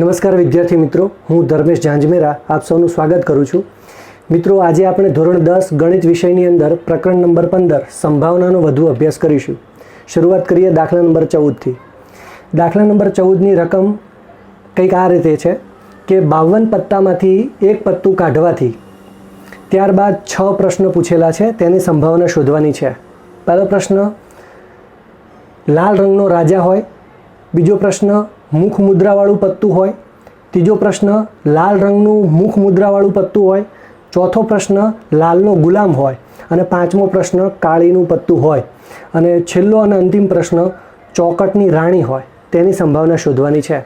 નમસ્કાર વિદ્યાર્થી મિત્રો, હું ધર્મેશ ઝાંઝમેરા આપ સૌનું સ્વાગત કરું છું. મિત્રો, આજે આપણે ધોરણ દસ ગણિત વિષયની અંદર પ્રકરણ નંબર પંદર, સંભાવનાનો વધુ અભ્યાસ કરીશું. શરૂઆત કરીએ દાખલા નંબર ચૌદથી. દાખલા નંબર ચૌદની રકમ કંઈક આ રીતે છે કે બાવન પત્તામાંથી એક પત્તું કાઢવાથી ત્યારબાદ છ પ્રશ્ન પૂછેલા છે, તેની સંભાવના શોધવાની છે. પહેલો પ્રશ્ન, લાલ રંગનો રાજા હોય. બીજો પ્રશ્ન મુખ મુદ્રાવાળું પત્તું હોય. ત્રીજો પ્રશ્ન, લાલ રંગનું મુખ મુદ્રાવાળું પત્તું હોય. ચોથો પ્રશ્ન, લાલનો ગુલામ હોય. અને પાંચમો પ્રશ્ન, કાળીનું પત્તું હોય. અને છેલ્લો અને અંતિમ પ્રશ્ન, ચોકટની રાણી હોય. તેની સંભાવના શોધવાની છે.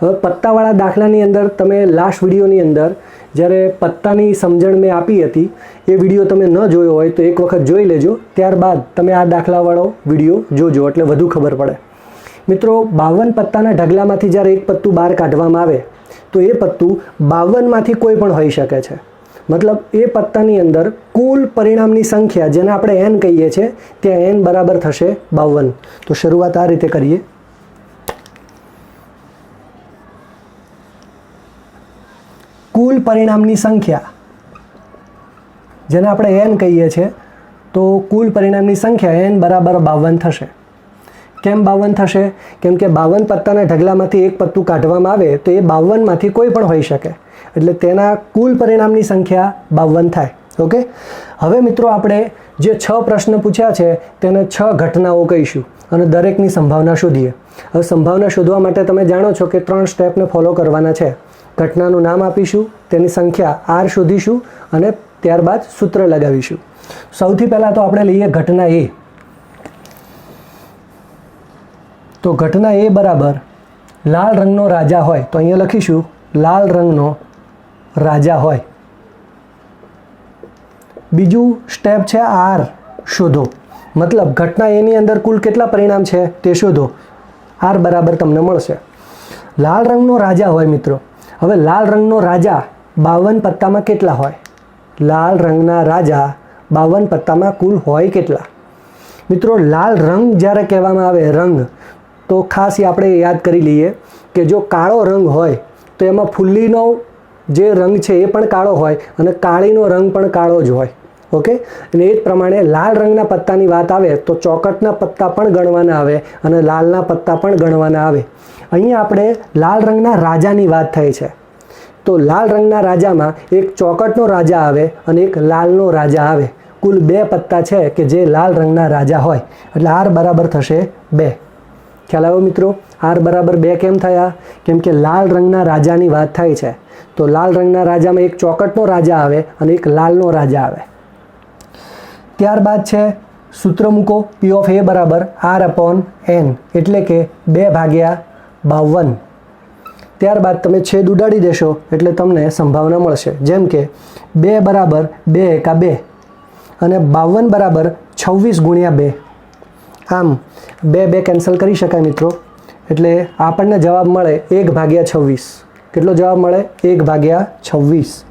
હવે પત્તાવાળા દાખલાની અંદર તમે લાસ્ટ વિડીયોની અંદર, જ્યારે પત્તાની સમજણ મેં આપી હતી, એ વીડિયો તમે ન જોયો હોય તો એક વખત જોઈ લેજો. ત્યારબાદ તમે આ દાખલાવાળો વીડિયો જોજો, એટલે વધુ ખબર પડે. મિત્રો, બાવન પત્તાના ઢગલામાંથી જ્યારે એક પત્તું બહાર કાઢવામાં આવે, તો એ પત્તું બાવનમાંથી કોઈ પણ હોઈ શકે છે. મતલબ, એ પત્તાની અંદર કુલ પરિણામની સંખ્યા, જેને આપણે એન કહીએ છીએ, ત્યાં એન બરાબર થશે બાવન. તો શરૂઆત આ રીતે કરીએ. કુલ પરિણામની સંખ્યા, જેને આપણે એન કહીએ છીએ, તો કુલ પરિણામની સંખ્યા એન બરાબર બાવન થશે. કેમ બાવન થશે? કેમ કે બાવન પત્તાના ઢગલામાંથી એક પત્તું કાઢવામાં આવે, તો એ બાવનમાંથી કોઈ પણ હોઈ શકે. એટલે તેના કુલ પરિણામની સંખ્યા બાવન થાય. ઓકે? હવે મિત્રો આપણે જે છ પ્રશ્ન પૂછ્યા છે, તેને છ ઘટનાઓ કહીશું અને દરેકની સંભાવના શોધીએ. હવે સંભાવના શોધવા માટે તમે જાણો છો કે ત્રણ સ્ટેપને ફોલો કરવાના છે. ઘટનાનું નામ આપીશું, તેની સંખ્યા આર શોધીશું અને ત્યારબાદ સૂત્ર લગાવીશું. સૌથી પહેલાં તો આપણે લઈએ ઘટના એ. તો ઘટના એ બરાબર, લાલ રંગનો રાજા હોય, તો અહીંયા લખીશું, લાલ રંગનો રાજા હોય. બીજું સ્ટેપ છે આર શોધો. મતલબ ઘટના એની અંદર કુલ કેટલા પરિણામ છે તે શોધો. આર બરાબર તમને મળશે. લાલ રંગનો રાજા હોય મિત્રો. હવે લાલ રંગનો રાજા બાવન પત્તામાં કેટલા હોય? લાલ રંગના રાજા બાવન પત્તામાં કુલ હોય કેટલા? મિત્રો, લાલ રંગ જ્યારે કહેવામાં આવે, રંગ તો ખાસ આપણે યાદ કરી લઈએ કે જો કાળો રંગ હોય, તો એમાં ફુલ્લીનો જે રંગ છે એ પણ કાળો હોય અને કાળીનો રંગ પણ કાળો જ હોય. ઓકે? અને એ જ પ્રમાણે લાલ રંગના પત્તાની વાત આવે, તો ચોકટના પત્તા પણ ગણવાના આવે અને લાલના પત્તા પણ ગણવાના આવે. અહીંયા આપણે લાલ રંગના રાજાની વાત થઈ છે. તો લાલ રંગના રાજામાં એક ચોકટનો રાજા આવે અને એક લાલનો રાજા આવે. કુલ બે પત્તા છે કે જે લાલ રંગના રાજા હોય. એટલે આર બરાબર થશે બે. ખ્યાલ આવ્યો મિત્રો? આર બરાબર બે કેમ થયા? કેમ કે લાલ રંગના રાજાની વાત થાય છે. તો લાલ રંગના રાજામાં એક ચોકટનો રાજા આવે અને એક લાલનો રાજા આવે. ત્યારબાદ છે સૂત્ર મૂકો પી ઓફ એ બરાબર આર અપોન એન એટલે કે બે ભાગ્યા બાવન. ત્યારબાદ તમે છેદ ઉડાડી દેશો, એટલે તમને સંભાવના મળશે. જેમ કે બે બરાબર બે એકા બે અને બાવન બરાબર છવ્વીસ ગુણ્યા બે. આમ, બે બે કેન્સલ કરી શકાય મિત્રો. એટલે આપણને જવાબ મળે એક ભાગ્યા છવ્વીસ. કેટલો જવાબ મળે? એક ભાગ્યા છવ્વીસ.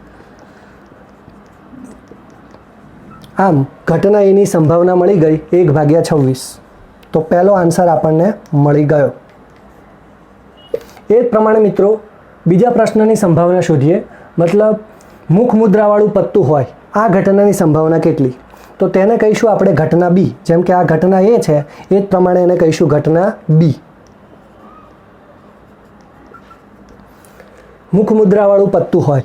આમ, ઘટના એની સંભાવના મળી ગઈ, એક ભાગ્યા છવ્વીસ. તો પહેલો આન્સર આપણને મળી ગયો. એ જ પ્રમાણે મિત્રો, બીજા પ્રશ્નની સંભાવના શોધીએ. મતલબ, મુખ મુદ્રાવાળું પત્તું હોય, આ ઘટનાની સંભાવના કેટલી? તો તેને કહીશું આપણે ઘટના બી. જેમ કે આ ઘટના એ છે, એ જ પ્રમાણે એને કહીશું ઘટના બી. મુખ મુદ્રાવાળું પત્તું હોય.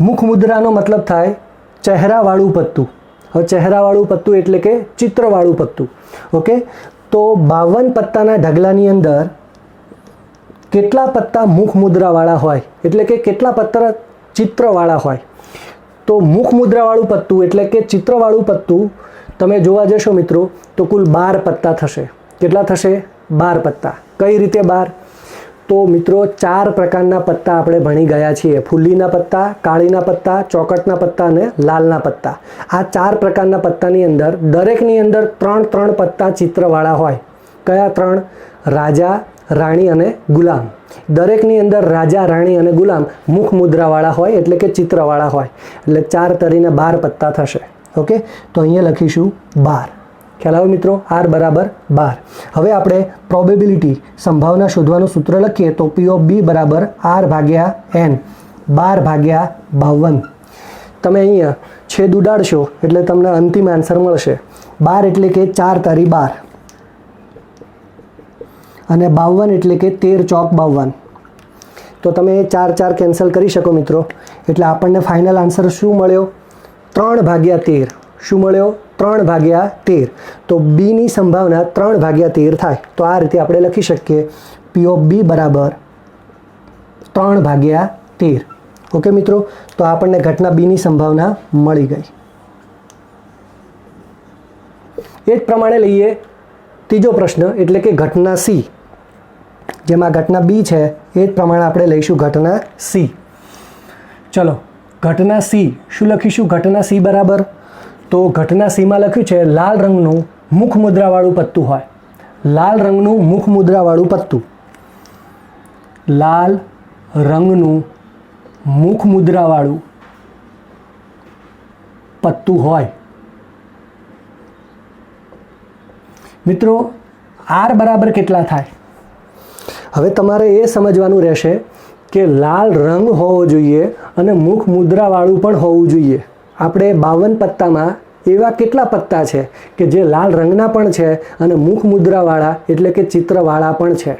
મુખ મુદ્રાનો મતલબ થાય ચહેરાવાળું પત્તું. હવે ચહેરાવાળું પત્તું એટલે કે ચિત્રવાળું પત્તું. ઓકે? તો બાવન પત્તાના ઢગલાની અંદર કેટલા પત્તા મુખ મુદ્રાવાળા હોય? એટલે કે કેટલા પત્તા ચિત્રવાળા હોય? તો મુખ મુદ્રાવાળું પત્તું એટલે કે ચિત્રવાળું પત્તું તમે જોવા જશો મિત્રો, તો કુલ બાર પત્તા થશે. કેટલા થશે? બાર પત્તા. કઈ રીતે બાર? તો મિત્રો, ચાર પ્રકારના પત્તા આપણે ભણી ગયા છીએ. ફુલ્લીના પત્તા, કાળીના પત્તા, ચોકટના પત્તા અને લાલના પત્તા. આ ચાર પ્રકારના પત્તાની અંદર દરેકની અંદર ત્રણ ત્રણ પત્તા ચિત્રવાળા હોય. કયા ત્રણ? રાજા રાણી અને ગુલામ. દરેકની અંદર રાજા, રાણી અને ગુલામ મુખ મુદ્રાવાળા હોય એટલે કે ચિત્રવાળા હોય. એટલે ચાર તરીને બાર પત્તા થશે. ઓકે? તો અહીંયા લખીશું બાર. ખ્યાલ આવે મિત્રો? આર બરાબર બાર. હવે આપણે પ્રોબેબિલિટી સંભાવના શોધવાનું સૂત્ર લખીએ તો પી ઓફ બી બરાબર આર ભાગ્યા એન બાર ભાગ્યા બાવન. તમે અહીંયા છેદ ઉડાડશો એટલે તમને અંતિમ આન્સર મળશે. બાર એટલે કે ચાર તારી બાર. અને બાવન એટલે કે તેર ચોક બાવન. તો તમે એ ચાર ચાર કેન્સલ કરી શકો મિત્રો. એટલે આપણને ફાઇનલ આન્સર શું મળ્યો? ત્રણ ભાગ્યા તેર. શું મળ્યો? ત્રણ ભાગ્યા તેર. તો બીની સંભાવના ત્રણ ભાગ્યા તેર થાય. તો આ રીતે આપણે લખી શકીએ. પી ઓફ બી બરાબર ત્રણ ભાગ્યા તેર. ઓકે મિત્રો? તો આપણને ઘટના બીની સંભાવના મળી ગઈ. એ જ પ્રમાણે લઈએ. ત્રીજો પ્રશ્ન એટલે કે ઘટના સી જેમાં ઘટના બી છે, એ જ પ્રમાણે આપણે લઈશું ઘટના સી. ચલો, ઘટના સી. શું લખીશું ઘટના સી બરાબર? તો ઘટના સીમાં લખ્યું છે, લાલ રંગનું મુખ મુદ્રાવાળું પત્તું હોય. લાલ રંગનું મુખ મુદ્રાવાળું પત્તું. લાલ રંગનું મુખ મુદ્રાવાળું પત્તું હોય. મિત્રો, આર બરાબર કેટલા થાય? હવે તમારે એ સમજવાનું રહેશે કે લાલ રંગ હોવો જોઈએ અને મુખ મુદ્રાવાળું પણ હોવું જોઈએ. આપણે બાવન પત્તામાં એવા કેટલા પત્તા છે કે જે લાલ રંગના પણ છે અને મુખ મુદ્રાવાળા એટલે કે ચિત્રવાળા પણ છે.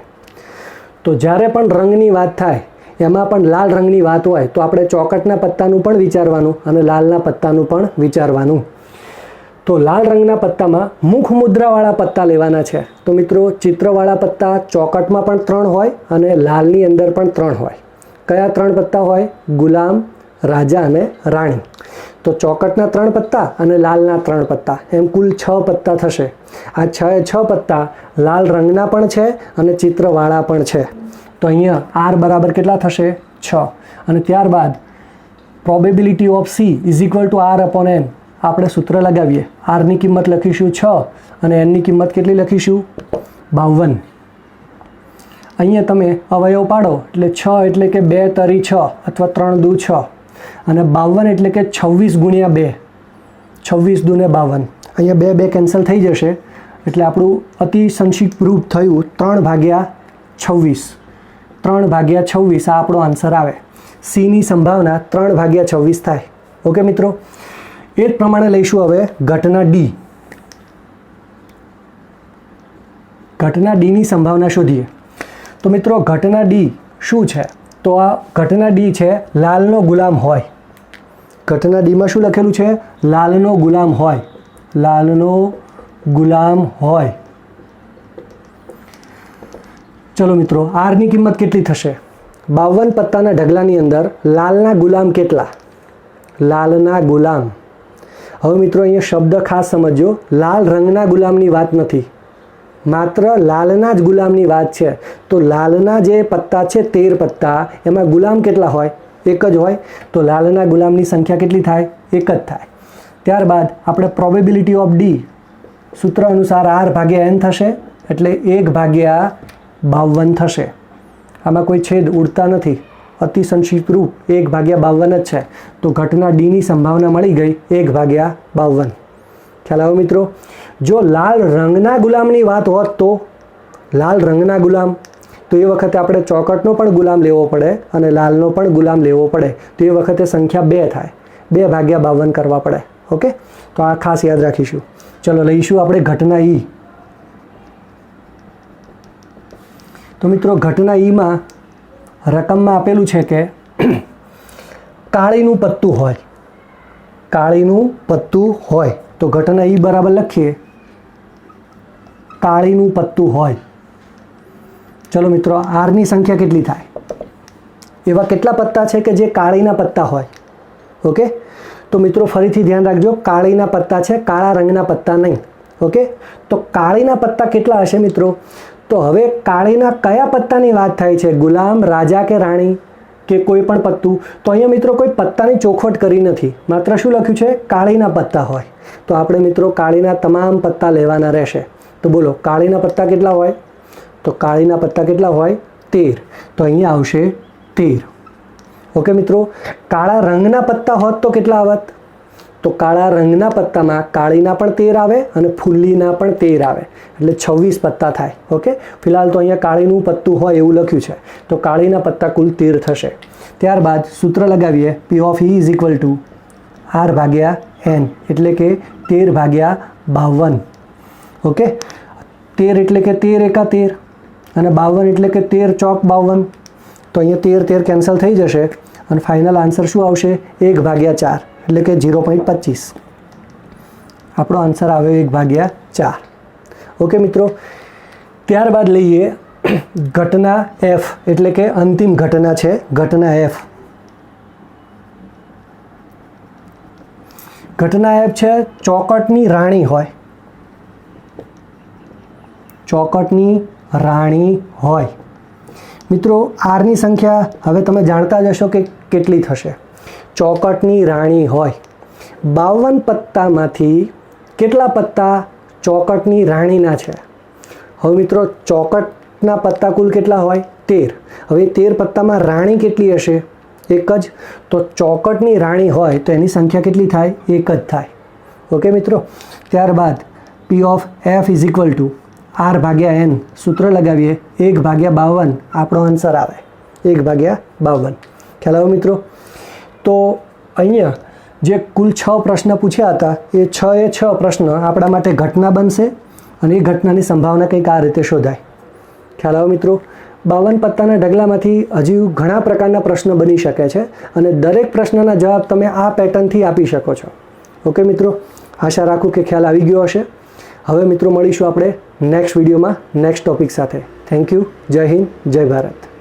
તો જ્યારે પણ રંગની વાત થાય, એમાં પણ લાલ રંગની વાત હોય, તો આપણે ચોકટના પત્તાનું પણ વિચારવાનું અને લાલના પત્તાનું પણ વિચારવાનું. તો લાલ રંગના પત્તામાં મુખ મુદ્રાવાળા પત્તા લેવાના છે. તો મિત્રો, ચિત્રવાળા પત્તા ચોકટમાં પણ ત્રણ હોય અને લાલની અંદર પણ ત્રણ હોય. કયા ત્રણ પત્તા હોય? ગુલામ, રાજા અને રાણી. તો ચોકટના ત્રણ પત્તા અને લાલના ત્રણ પત્તા. એમ કુલ છ પત્તા થશે. આ છ છ પત્તા લાલ રંગના પણ છે અને ચિત્રવાળા પણ છે. તો અહીંયા આર બરાબર કેટલા થશે? છ. અને ત્યારબાદ probability of C is equal to R upon N આપણે સૂત્ર લગાવીએ. આરની કિંમત લખીશું છ અને એનની કિંમત કેટલી લખીશું? બાવન. અહીંયા તમે અવયવ પાડો એટલે છ એટલે કે બે તરી છ અથવા ત્રણ દુ છ. અને બાવન એટલે કે છવ્વીસ ગુણ્યા બે. છવ્વીસ દુને બાવન. અહીંયા બે બે કેન્સલ થઈ જશે. એટલે આપણું અતિ સંક્ષિપ્ત રૂપ થયું ત્રણ ભાગ્યા છવ્વીસ. ત્રણ ભાગ્યા છવ્વીસ, આ આપણો આન્સર આવે. સીની સંભાવના ત્રણ ભાગ્યા છવ્વીસ થાય. ઓકે મિત્રો? એ જ પ્રમાણે લઈશું હવે ઘટના ડી. ઘટના ડીની સંભાવના શોધીએ. તો મિત્રો, ઘટના ડી શું છે? તો આ ઘટના ડી છે, લાલનો ગુલામ હોય. ઘટના ડીમાં શું લખેલું છે? લાલનો ગુલામ હોય. લાલનો ગુલામ હોય. ચલો મિત્રો, આરની કિંમત કેટલી થશે? બાવન પત્તાના ઢગલાની અંદર લાલના ગુલામ કેટલા? લાલના ગુલામ. હવે મિત્રો અહીંયા શબ્દ ખાસ સમજો લાલ રંગના ગુલામની વાત નથી. માત્ર લાલના જ ગુલામની વાત છે. તો લાલના જે પત્તા છે, તેર પત્તા, એમાં ગુલામ કેટલા હોય? એક જ હોય. તો લાલના ગુલામની સંખ્યા કેટલી થાય? એક જ થાય. ત્યારબાદ આપણે પ્રોબેબિલિટી ઓફ ડી સૂત્ર અનુસાર આર ભાગ્યા એન થશે, એટલે એક ભાગ્યા બાવન થશે. આમાં કોઈ છેદ ઉડતા નથી. અતિ સંક્ષિપ્ત રૂપ એક ભાગ્યા બાવન જ છે. તો ઘટના ડીની સંભાવના મળી ગઈ એક ભાગ્યા બાવન. ખ્યાલ આવ્યો મિત્રો? જો લાલ રંગના ગુલામની વાત હોત તો? લાલ રંગના ગુલામ. તો એ વખતે આપણે ચોકટનો પણ ગુલામ લેવો પડે અને લાલનો પણ ગુલામ લેવો પડે. તો એ વખતે સંખ્યા બે થાય. બે ભાગ્યા બાવન કરવા પડે. ઓકે? તો આ ખાસ યાદ રાખીશું. ચલો લઈશું આપણે ઘટના ઈ. તો મિત્રો, ઘટના ઈમાં રકમમાં આપેલું છે કે કાળીનું પત્તું હોય. કાળીનું પત્તું હોય. તો ઘટના એ બરાબર લખીએ. કાળીનું પત્તું હોય. ચલો મિત્રો, આરની સંખ્યા કેટલી થાય? એવા કેટલા પત્તા છે કે જે કાળીના પત્તા હોય? ઓકે? તો મિત્રો, ફરીથી ધ્યાન રાખજો, કાળીના પત્તા છે, કાળા રંગના પત્તા નહીં. ઓકે? તો કાળીના પત્તા કેટલા હશે મિત્રો? તો હવે કાળીના કયા પત્તાની વાત થાય છે? ગુલામ, રાજા કે રાણી? કે કોઈ પણ પત્તું? તો અહીંયા મિત્રો કોઈ પત્તાની ચોખવટ કરી નથી. માત્ર શું લખ્યું છે? કાળીના પત્તા હોય. તો આપણે મિત્રો કાળીના તમામ પત્તા લેવાના રહેશે. તો બોલો, કાળીના પત્તા કેટલા હોય? તો કાળીના પત્તા કેટલા હોય? તેર. તો અહીંયા આવશે તેર. ઓકે મિત્રો, કાળા રંગના પત્તા હોત તો કેટલા આવત? તો કાળા રંગના પત્તામાં કાળીના પણ તેર આવે અને ફૂલ્લીના પણ તેર આવે. એટલે છવ્વીસ પત્તા થાય, ઓકે? ફિલહાલ તો અહીંયા કાળીનું પત્તું હોય એવું લખ્યું છે. તો કાળીના પત્તા કુલ તેર થશે. ત્યારબાદ સૂત્ર લગાવીએ. P of E is equal to R ભાગ્યા એન એટલે કે તેર ભાગ્યા બાવન. ઓકે? તેર એટલે કે તેર એકા તેર અને બાવન એટલે કે તેર ચોક બાવન. તો અહીંયા તેર તેર કેન્સલ થઈ જશે અને ફાઇનલ આન્સર શું આવશે? એક ભાગ્યા ચાર. એટલે કે ઝીરો પોઈન્ટ પચીસ. આપણો આન્સર આવ્યો એક ભાગ્યા ચાર. ઓકે મિત્રો, ત્યારબાદ લઈએ ઘટના એફ, એટલે કે અંતિમ ઘટના છે ઘટના એફ. ઘટના એફ છે ચોકટની રાણી હોય. ચોકટની રાણી હોય. મિત્રો, આરની સંખ્યા હવે તમે જાણતા જ હશો કે કેટલી થશે. ચોકટની રાણી હોય. બાવન પત્તામાંથી કેટલા પત્તા ચોકટની રાણીના છે? હવે મિત્રો, ચોકટના પત્તા કુલ કેટલા હોય? તેર. હવે તેર પત્તામાં રાણી કેટલી હશે? એક જ. તો ચોકટની રાણી હોય તો એની સંખ્યા કેટલી થાય? એક જ થાય. ઓકે મિત્રો? ત્યારબાદ P of F is equal to R ભાગ્યા એન સૂત્ર લગાવીએ. એક ભાગ્યા બાવન. આપણો આન્સર આવે. એક ભાગ્યા બાવન. ખ્યાલ આવો મિત્રો? તો અહીંયા જે કુલ છ પ્રશ્ન પૂછ્યા હતા, એ છ એ છ પ્રશ્ન આપણા માટે ઘટના બનશે અને એ ઘટનાની સંભાવના કંઈક આ રીતે શોધાય. ખ્યાલ આવો મિત્રો, બાવન પત્તાના ઢગલામાંથી હજી ઘણા પ્રકારના પ્રશ્ન બની શકે છે અને દરેક પ્રશ્નના જવાબ તમે આ પેટર્નથી આપી શકો છો. ઓકે મિત્રો, આશા રાખું કે ખ્યાલ આવી ગયો હશે. હવે મિત્રો મળીશું આપણે નેક્સ્ટ વિડીયોમાં, નેક્સ્ટ ટોપિક સાથે. થેન્ક યુ, જય હિન્દ, જય ભારત.